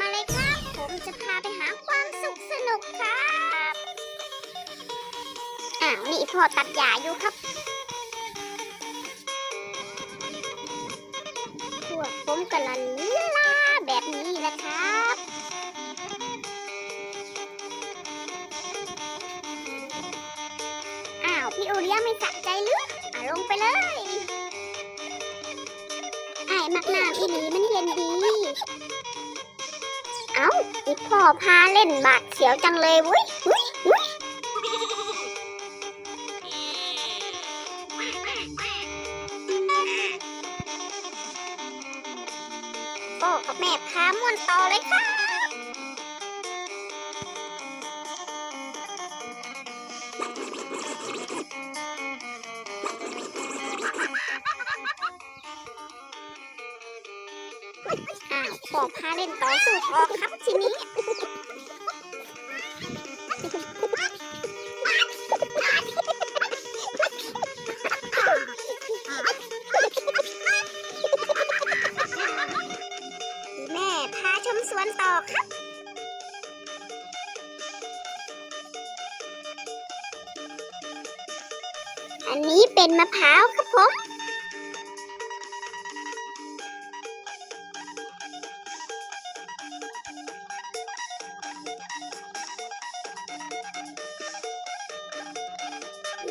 มาเลยครับ ผมจะพาไปหาความสุขสนุกครับอ้าวนี่พ่อตัดหญ้าอยู่ครับ พวกผมกำลังลีลาแบบนี้นะครับอ้าวพี่โอเลียไม่สะใจหรืออะลงไปเลยไอ้มักน้ำอีหลีมันเย็นดี เอ้าอีพ่อพาเล่นบาดเสียวจังเลยวุ้ยวุ้ยวุ้ยพ่อกับแม่พาม่วนต่อเลยค่ะ อ้าวพ่อพาเล่นต่อสู้พ่อครับทีนี้แม่พาชมสวนต่อครับอันนี้เป็นมะพร้าวครับผม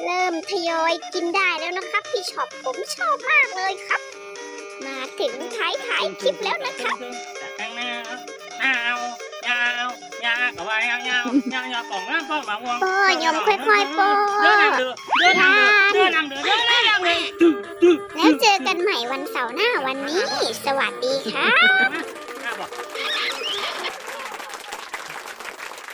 เริ่มทยอยกินได้แล้วนะครับพี่ช็อปผมชอบมากเลยครับ มาถึงท้ายถ่ายคลิปแล้วนะครับข้งหน้าเอายาวยาวกับว่ายาวยาวยาวยาวของน้ำพ่อหมาวงโป้ยมค่อยๆโป้เดินนำเดือเดินนำเดือเดินนำเดือเดินนำเดือตึ๊ดตึ๊ดแล้วเจอกันใหม่วันเสาร์หน้าวันนี้ สวัสดีค่ะบ